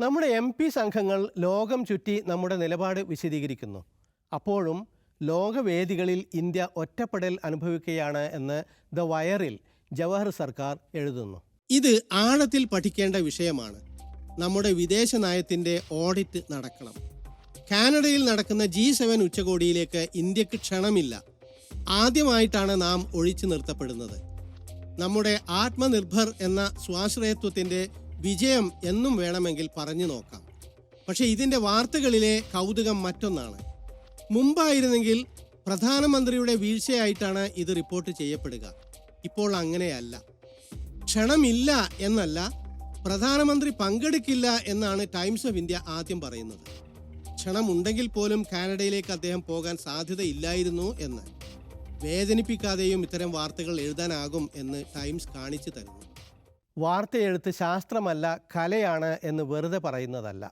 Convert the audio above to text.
നമ്മുടെ M P സംഘങ്ങൾ ലോകം ചുറ്റി നമ്മുടെ നിലപാട് വിശദീകരിക്കുന്നു. അപ്പോഴും ലോകവേദികളിൽ ഇന്ത്യ ഒറ്റപ്പെടൽ അനുഭവിക്കുകയാണ് എന്ന് ദ വയറിൽ ജവഹർ സർക്കാർ എഴുതുന്നു. ഇത് ആഴത്തിൽ പഠിക്കേണ്ട വിഷയമാണ്. നമ്മുടെ വിദേശ നയത്തിന്റെ ഓഡിറ്റ് നടക്കണം. കാനഡയിൽ നടക്കുന്ന ജി സെവൻ ഉച്ചകോടിയിലേക്ക് ഇന്ത്യയ്ക്ക് ക്ഷണമില്ല. ആദ്യമായിട്ടാണ് നാം ഒഴിച്ചു നിർത്തപ്പെടുന്നത്. നമ്മുടെ ആത്മനിർഭർ എന്ന സ്വാശ്രയത്വത്തിന്റെ വിജയം എന്നും വേണമെങ്കിൽ പറഞ്ഞു നോക്കാം. പക്ഷെ ഇതിന്റെ വാർത്തകളിലെ കൗതുകം മറ്റൊന്നാണ്. മുമ്പായിരുന്നെങ്കിൽ പ്രധാനമന്ത്രിയുടെ വീഴ്ചയായിട്ടാണ് ഇത് റിപ്പോർട്ട് ചെയ്യപ്പെടുക. ഇപ്പോൾ അങ്ങനെയല്ല. ക്ഷണമില്ല എന്നല്ല പ്രധാനമന്ത്രി പങ്കെടുക്കില്ല എന്നാണ് ടൈംസ് ഓഫ് ഇന്ത്യ ആദ്യം പറയുന്നത്. ക്ഷണമുണ്ടെങ്കിൽ പോലും കാനഡയിലേക്ക് അദ്ദേഹം പോകാൻ സാധ്യതയില്ലായിരുന്നു എന്ന്. വേദനിപ്പിക്കാതെയും ഇത്തരം വാർത്തകൾ എഴുതാനാകും എന്ന് ടൈംസ് കാണിച്ചു തരുന്നു. വാർത്തയെഴുത്ത് ശാസ്ത്രമല്ല കലയാണ് എന്ന് വെറുതെ പറയുന്നതല്ല.